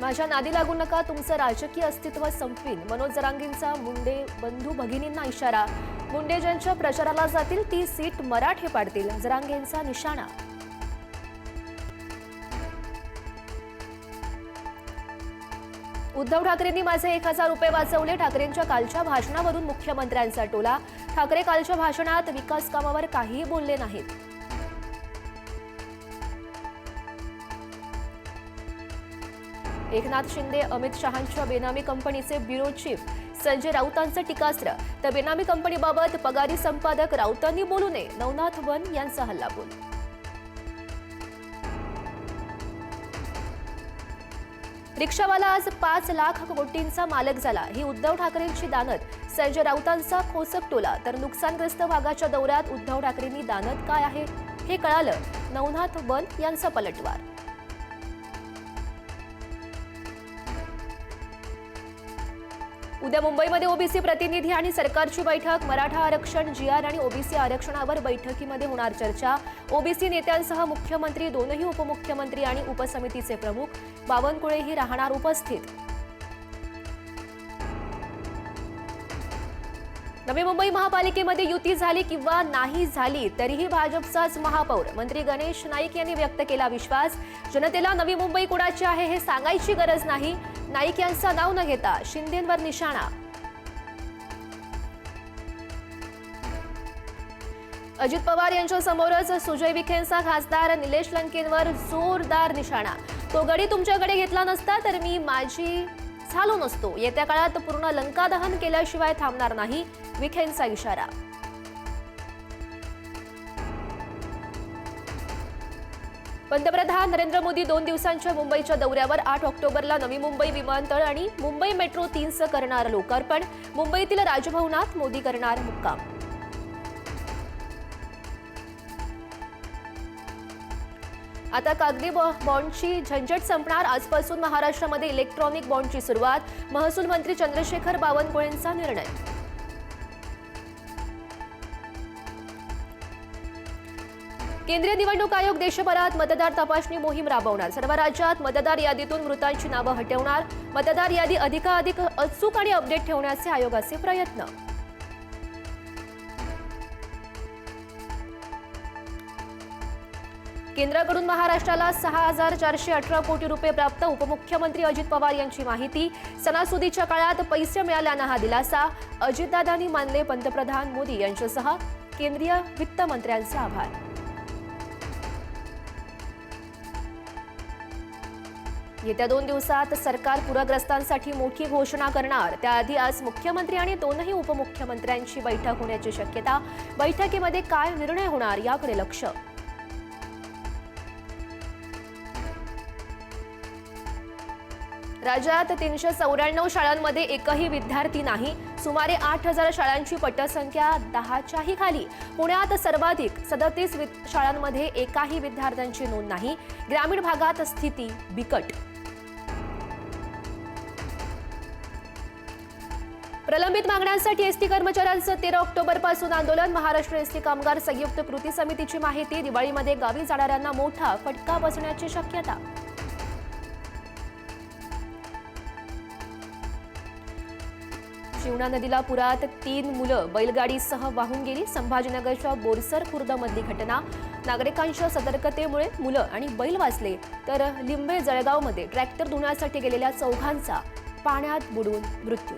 माझ्या नादी लागू नका तुमचं राजकीय अस्तित्व संपवीन. मनोज जरांगींचा मुंडे बंधू भगिनींना इशारा. मुंडे ज्यांच्या प्रचाराला जातील ती सीट मराठे पाडतील. जरांगेंचा निशाणा. उद्धव ठाकरेंनी माझे एक हजार रुपये वाचवले. ठाकरेंच्या कालच्या भाषणावरून मुख्यमंत्र्यांचा टोला. ठाकरे कालच्या भाषणात विकास कामावर काहीही बोलले नाहीत. एकनाथ शिंदे अमित शहांच्या बेनामी कंपनीचे ब्युरो चीफ संजय राऊतांचं टीकास्त्र. तर बेनामी कंपनीबाबत पगारी संपादक राऊतांनी बोलू नये. नवनाथ वन यांचा हल्लाबोल. रिक्षावाला आज पाच लाख कोटींचा मालक झाला. ही उद्धव ठाकरेंची दानत. संजय राऊतांचा खोसक टोला. तर नुकसानग्रस्त भागाच्या दौऱ्यात उद्धव ठाकरेंनी दानत काय आहे हे कळालं. नवनाथ वन यांचा पलटवार. उद्या मुंबईमध्ये ओबीसी प्रतिनिधी आणि सरकारची बैठक मराठा आरक्षण जीआर आणि ओबीसी आरक्षणावर बैठकीमध्ये होणार चर्चा. ओबीसी नेत्यांसह मुख्यमंत्री दोनही उपमुख्यमंत्री आणि उपसमितीचे प्रमुख. बावनकुळेही राहणार उपस्थित. नवी मुंबई महापालिकेमध्ये युती झाली किंवा नाही झाली तरीही भाजपचाच महापौर मंत्री गणेश नाईक यांनी व्यक्त केला विश्वास. जनतेला नवी मुंबई कुणाची आहे हे सांगायची गरज नाही. नाईक यांचं नाव न घेता शिंदेंवर निशाणा. अजित पवार यांच्या समोरच सुजय विखेंचा खासदार निलेश लंकेंवर जोरदार निशाणा. तो गडी तुमच्याकडे घेतला नसता तर मी माझी झालो नसतो. येत्या काळात पूर्ण लंका दहन केल्याशिवाय थांबणार नाही विखेंचा इशारा. पंतप्रधान नरेंद्र मोदी दोन दिवसांच्या मुंबईच्या दौऱ्यावर आठ ऑक्टोबरला नवी मुंबई विमानतळ आणि मुंबई मेट्रो तीनचं करणार लोकार्पण. मुंबईतील राजभवनात मोदी करणार मुक्काम. आता कागदी बॉ- बॉन्डची झंझट संपणार. आजपासून महाराष्ट्रामध्ये इलेक्ट्रॉनिक बॉन्डची सुरुवात. महसूल मंत्री चंद्रशेखर बावनकुळेंचा निर्णय. केंद्रीय निवडणूक आयोग देशभरात मतदार तपासणी मोहीम राबवणार. सर्व राज्यात मतदार यादीतून मृतांची नावं हटवणार. मतदार यादी अधिकाधिक अचूक आणि अपडेट ठेवण्याचे आयोगाचे प्रयत्न. केंद्राकडून महाराष्ट्राला सहा हजार चारशे अठरा कोटी रुपये प्राप्त. उपमुख्यमंत्री अजित पवार यांची माहिती. सणासुदीच्या काळात पैसे मिळाल्यानं हा दिलासा. अजितदादांनी मानले पंतप्रधान मोदी यांच्यासह केंद्रीय वित्तमंत्र्यांचे आभार. येत्या दोन दिवसात सरकार पूरग्रस्तांसाठी मोठी घोषणा करणार. त्याआधी आज मुख्यमंत्री आणि दोनही उपमुख्यमंत्र्यांची बैठक होण्याची शक्यता. बैठकीमध्ये काय निर्णय होणार याकडे लक्ष. राज्यात तीनशे चौऱ्याण्णव शाळांमध्ये एकही विद्यार्थी नाही. सुमारे आठ हजार शाळांची पटसंख्या दहाच्याही खाली. पुण्यात सर्वाधिक सदतीस शाळांमध्ये एकाही विद्यार्थ्यांची नोंद नाही. ग्रामीण भागात स्थिती बिकट. प्रलंबित मागण्यांसाठी एसटी कर्मचाऱ्यांचं तेरा ऑक्टोबरपासून आंदोलन. महाराष्ट्र एसटी कामगार संयुक्त कृती समितीची माहिती. दिवाळीमध्ये गावी जाणाऱ्यांना मोठा फटका बसण्याची शक्यता शिवणा नदीला पुरात तीन मुलं बैलगाडीसह वाहून गेली. संभाजीनगरच्या बोरसर खुर्दमधली घटना. नागरिकांच्या सतर्कतेमुळे मुलं आणि बैल वाचले. तर लिंबे जळगावमध्ये ट्रॅक्टर धुण्यासाठी गेलेल्या चौघांचा पाण्यात बुडून मृत्यू.